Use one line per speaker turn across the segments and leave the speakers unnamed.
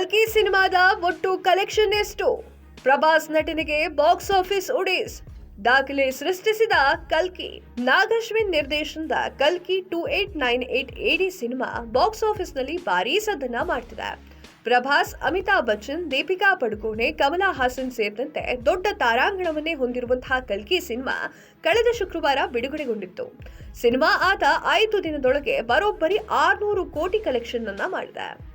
ಕಲ್ಕಿ ಸಿನಿಮಾದ ಒಟ್ಟು ಕಲೆಕ್ಷನ್ ಎಷ್ಟು? ಪ್ರಭಾಸ್ ನಟನೆಗೆ ಬಾಕ್ಸ್ ಆಫೀಸ್ ಉಡೀಸ್. ದಾಖಲೆ ಸೃಷ್ಟಿಸಿದ ಕಲ್ಕಿ. ನಾಗಶ್ವಿನ್ ನಿರ್ದೇಶನದ ಕಲ್ಕಿ two eight nine eight AD cinema box ಆಫೀಸ್ನಲ್ಲಿ ಭಾರೀ ಸದ್ದನ್ನ ಮಾಡ್ತಿದೆ. ಪ್ರಭಾಸ್, ಅಮಿತಾಬ್ ಬಚ್ಚನ್, ದೀಪಿಕಾ ಪಡುಕೋಣೆ, ಕಮಲಾ ಹಾಸನ್ ಸೇರಿದಂತೆ ದೊಡ್ಡ ತಾರಾಂಗಣವನ್ನೇ ಹೊಂದಿರುವಂತಹ ಕಲ್ಕಿ ಸಿನಿಮಾ ಕಳೆದ ಶುಕ್ರವಾರ ಬಿಡುಗಡೆಗೊಂಡಿತ್ತು. ಸಿನಿಮಾ ಆತ ಐದು ದಿನದೊಳಗೆ ಬರೋಬ್ಬರಿ ಆರ್ನೂರು ಕೋಟಿ ಕಲೆಕ್ಷನ್ ಅನ್ನ ಮಾಡಿದೆ.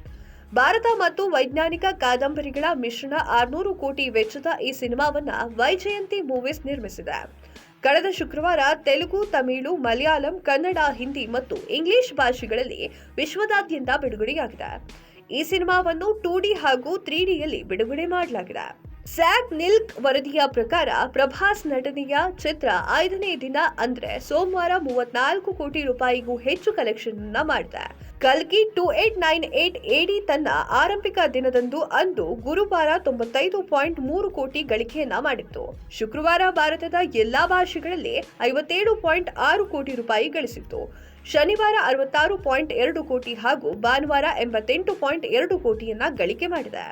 ಭಾರತ ಮತ್ತು ವೈಜ್ಞಾನಿಕ ಕಾದಂಬರಿಗಳ ಮಿಶ್ರಣ ಆರ್ನೂರು ಕೋಟಿ ವೆಚ್ಚದ ಈ ಸಿನಿಮಾವನ್ನ ವೈಜಯಂತಿ ಮೂವೀಸ್ ನಿರ್ಮಿಸಿದೆ. ಕಳೆದ ಶುಕ್ರವಾರ ತೆಲುಗು, ತಮಿಳು, ಮಲಯಾಳಂ, ಕನ್ನಡ, ಹಿಂದಿ ಮತ್ತು ಇಂಗ್ಲಿಷ್ ಭಾಷೆಗಳಲ್ಲಿ ವಿಶ್ವದಾದ್ಯಂತ ಬಿಡುಗಡೆಯಾಗಿದೆ. ಈ ಸಿನಿಮಾವನ್ನು ಟೂ ಡಿ ಹಾಗೂ ತ್ರೀ ಡಿಯಲ್ಲಿ ಬಿಡುಗಡೆ ಮಾಡಲಾಗಿದೆ. ಸ್ಯಾಕ್ ನಿಲ್ಕ್ ವರದಿಯ ಪ್ರಕಾರ ಪ್ರಭಾಸ್ ನಟನೆಯ ಚಿತ್ರ ಐದನೇ ದಿನ ಅಂದ್ರೆ ಸೋಮವಾರ ಮೂವತ್ನಾಲ್ಕು ಕೋಟಿ ರೂಪಾಯಿಗೂ ಹೆಚ್ಚು ಕಲೆಕ್ಷನ್ ಅನ್ನ ಮಾಡಿದೆ ಕಲ್ಕಿ ಟೂ ಏಟ್ ನೈನ್ ಏಟ್ ಎಡಿ ತನ್ನ ಆರಂಭಿಕ ದಿನದಂದು ಅಂದು ಗುರುವಾರ ತೊಂಬತ್ತೈದು ಪಾಯಿಂಟ್ ಮೂರು ಕೋಟಿ ಗಳಿಕೆಯನ್ನ ಮಾಡಿತ್ತು. ಶುಕ್ರವಾರ ಭಾರತದ ಎಲ್ಲಾ ಭಾಷೆಗಳಲ್ಲಿ ಐವತ್ತೇಳು ಪಾಯಿಂಟ್ ಆರು ಕೋಟಿ ರೂಪಾಯಿ ಗಳಿಸಿತ್ತು. ಶನಿವಾರ ಅರವತ್ತಾರು ಪಾಯಿಂಟ್ ಎರಡು ಕೋಟಿ ಹಾಗೂ ಭಾನುವಾರ ಎಂಬತ್ತೆಂಟು ಪಾಯಿಂಟ್ ಎರಡು ಕೋಟಿಯನ್ನ ಗಳಿಕೆ ಮಾಡಿದೆ.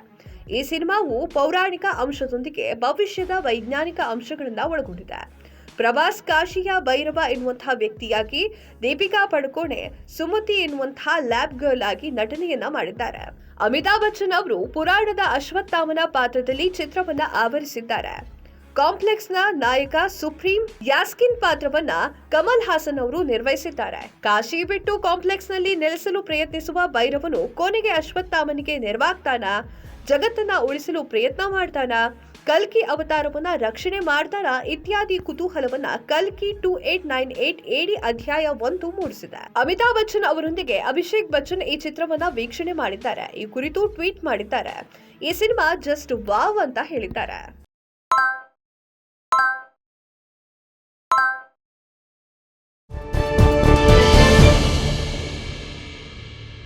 ಈ ಸಿನಿಮಾವು ಪೌರಾಣಿಕ ಅಂಶದೊಂದಿಗೆ ಭವಿಷ್ಯದ ವೈಜ್ಞಾನಿಕ ಅಂಶಗಳನ್ನ ಒಳಗೊಂಡಿದೆ. ಪ್ರಭಾಸ್ ಕಾಶಿಯ ಭೈರವ ಎನ್ನುವಂತಹ ವ್ಯಕ್ತಿಯಾಗಿ ದೀಪಿಕಾ ಪಡುಕೋಣೆ, ಸುಮತಿ ಎನ್ನುವಂತಹ ಲ್ಯಾಬ್ ಗರ್ಲ್ ಆಗಿ ನಟನೆಯನ್ನ ಮಾಡಿದ್ದಾರೆ. ಅಮಿತಾಬ್ ಬಚ್ಚನ್ ಅವರು ಪುರಾಣದ ಅಶ್ವತ್ಥಾಮನ ಪಾತ್ರದಲ್ಲಿ ಚಿತ್ರವನ್ನ ಆವರಿಸಿದ್ದಾರೆ. ಕಾಂಪ್ಲೆಕ್ಸ್ನ ನಾಯಕ ಸುಪ್ರೀಂ ಯಾಸ್ಕಿನ್ ಪಾತ್ರವನ್ನ ಕಮಲ್ ಹಾಸನ್ ಅವರು ನಿರ್ವಹಿಸಿದ್ದಾರೆ. ಕಾಶಿ ಬಿಟ್ಟು ಕಾಂಪ್ಲೆಕ್ಸ್ನಲ್ಲಿ ನೆಲೆಸಲು ಪ್ರಯತ್ನಿಸುವ ಭೈರವನು ಕೊನೆಗೆ ಅಶ್ವತ್ಥಾಮನಿಗೆ ನೆರವಾಗ್ತಾನ? ಜಗತ್ತನ್ನ ಉಳಿಸಲು ಪ್ರಯತ್ನ ಮಾಡ್ತಾನ? ಕಲ್ಕಿ ಅವತಾರವನ್ನ ರಕ್ಷಣೆ ಮಾಡ್ತಾನ ಇತ್ಯಾದಿ ಕುತೂಹಲವನ್ನ ಕಲ್ಕಿ ಟೂ ಏಟ್ ನೈನ್ ಏಟ್ ಎಡಿ ಅಧ್ಯಾಯ ಒಂದು ಮೂಡಿಸಿದೆ. ಅಮಿತಾಬ್ ಬಚ್ಚನ್ ಅವರೊಂದಿಗೆ ಅಭಿಷೇಕ್ ಬಚ್ಚನ್ ಈ ಚಿತ್ರವನ್ನ ವೀಕ್ಷಣೆ ಮಾಡಿದ್ದಾರೆ. ಈ ಕುರಿತು ಟ್ವೀಟ್ ಮಾಡಿದ್ದಾರೆ. ಈ ಸಿನಿಮಾ ಜಸ್ಟ್ ವಾವ್ ಅಂತ ಹೇಳಿದ್ದಾರೆ.